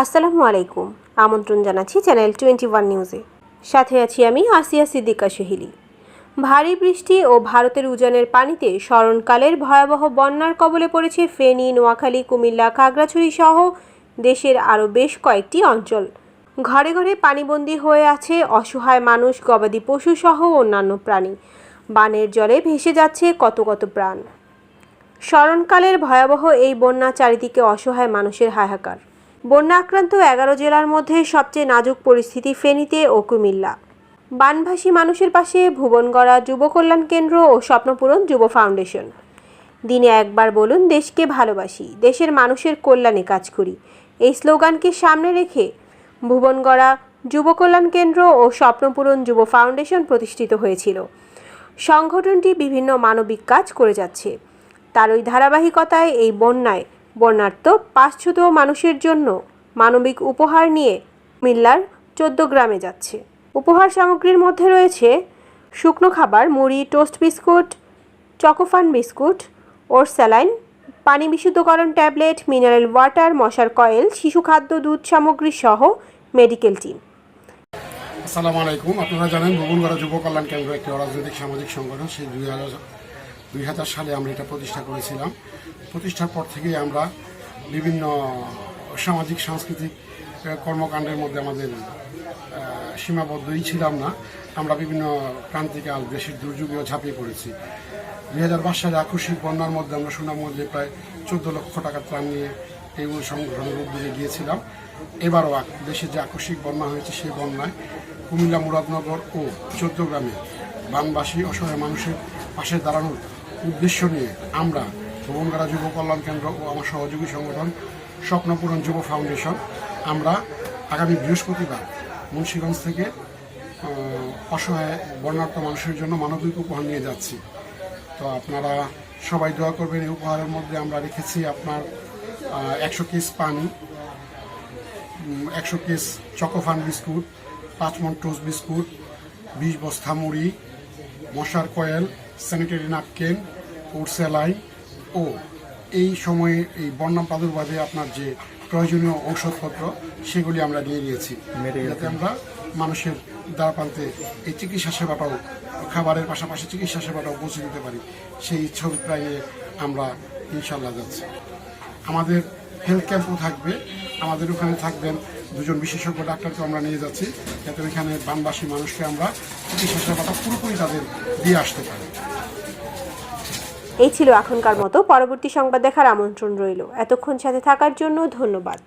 আসসালামু আলাইকুম। আমন্ত্রণ জানাচ্ছি চ্যানেল টোয়েন্টি ওয়ান নিউজে। সাথে আছি আমি আসিয়া সিদ্দিকা সেহিলি। ভারী বৃষ্টি ও ভারতের উজানের পানিতে স্মরণকালের ভয়াবহ বন্যার কবলে পড়েছে ফেনী, নোয়াখালী, কুমিল্লা, খাগড়াছড়ি সহ দেশের আরও বেশ কয়েকটি অঞ্চল। ঘরে ঘরে পানিবন্দী হয়ে আছে অসহায় মানুষ, গবাদি পশু সহ অন্যান্য প্রাণী। বানের জলে ভেসে যাচ্ছে কত কত প্রাণ। স্মরণকালের ভয়াবহ এই বন্যা চারিদিকে অসহায় মানুষের হাহাকার। বন্যা আক্রান্ত এগারো জেলার মধ্যে সবচেয়ে নাজুক পরিস্থিতি ফেনীতে ও কুমিল্লা। বানভাসী মানুষের পাশে ভুবনগড়া যুব কল্যাণ কেন্দ্র ও স্বপ্নপূরণ যুব ফাউন্ডেশন। দিনে একবার বলুন, দেশকে ভালোবাসি, দেশের মানুষের কল্যাণে কাজ করি। এই স্লোগানকে সামনে রেখে ভুবনগড়া যুব কল্যাণ কেন্দ্র ও স্বপ্নপূরণ যুব ফাউন্ডেশন প্রতিষ্ঠিত হয়েছিল। সংগঠনটি বিভিন্ন মানবিক কাজ করে যাচ্ছে। তার ওই ধারাবাহিকতায় এই বন্যায় বন্যার্ত পাঁচশত মানুষের জন্য মানবিক উপহার নিয়ে মিল্লার চোদ্দ গ্রামে যাচ্ছে। উপহার সামগ্রীর মধ্যে রয়েছে শুকনো খাবার, মুড়ি, toast biscuit, Chocofun biscuit, oral saline, পানি বিশুদ্ধকরণ ট্যাবলেট, মিনারেল ওয়াটার, মশার কয়েল, শিশু খাদ্য, দুধ সামগ্রী সহ মেডিকেল টিম। আসসালামু আলাইকুম। আপনারা জানেন ভুবনগড়া যুব কল্যাণ কেন্দ্র একটি অরাজনৈতিক সামাজিক সংগঠন, সেই দুই হাজার দুই হাজার সালে আমরা এটা প্রতিষ্ঠা করেছিলাম। প্রতিষ্ঠার পর থেকেই আমরা বিভিন্ন সামাজিক, সাংস্কৃতিক কর্মকাণ্ডের মধ্যে আমাদের সীমাবদ্ধই ছিলাম না। আমরা বিভিন্ন ক্রান্তিকাল, দেশের দুর্যোগেও ঝাঁপিয়ে পড়েছি। দুই হাজার বাইশ সালে আকস্মিক বন্যার মধ্যে আমরা সুনামগঞ্জে প্রায় চোদ্দ লক্ষ টাকা ত্রাণ নিয়ে এই সংগঠনের উদ্যোগে গিয়েছিলাম। এবারও দেশে যে আকস্মিক বন্যা হয়েছে সেই বন্যায় কুমিল্লা মুরাদনগর ও চৌদ্দগ্রামে বানবাসী অসহায় মানুষের পাশে দাঁড়ানোর উদ্দেশ্য নিয়ে আমরা ভুবনগড়া যুব কল্যাণ কেন্দ্র ও আমার সহযোগী সংগঠন স্বপ্নপূরণ যুব ফাউন্ডেশন, আমরা আগামী বৃহস্পতিবার মুন্সীগঞ্জ থেকে অসহায় বর্ণাঢ্য মানুষের জন্য মানবিক উপহার নিয়ে যাচ্ছি। তো আপনারা সবাই দোয়া করবেন, এই উপহারের মধ্যে আমরা রেখেছি আপনার একশো কেস পানি একশো কেস চকোফান বিস্কুট, পাঁচ মন টোস্ট বিস্কুট, বিশ বস্তা মুড়ি, মশার কয়েল স্যানিটারি নাপকেন ওরসেলাইন ও এই সময়ে এই বন্যা প্রাদুর্ভাবে আপনার যে প্রয়োজনীয় ঔষধপত্র সেগুলি আমরা নিয়ে নিয়েছি যাতে আমরা মানুষের দ্বারা প্রান্তে এই চিকিৎসা সেবাটাও খাবারের পাশাপাশি চিকিৎসা সেবাটাও পৌঁছে দিতে পারি। সেই ছবি প্রায় আমরা ইনশাল্লাহ যাচ্ছি। আমাদের হেলথ ক্যাম্পও থাকবে। আমাদের ওখানে থাকবেন দুজন বিশেষজ্ঞ ডাক্তারকে আমরা নিয়ে যাচ্ছি যাতে এখানে বানবাসী মানুষকে আমরা চিকিৎসা সেবাটা পুরোপুরি তাদের দিয়ে আসতে পারি। এই ছিল এখনকার মতো। পরবর্তী সংবাদ দেখার আমন্ত্রণ রইল। এতক্ষণ সাথে থাকার জন্য ধন্যবাদ।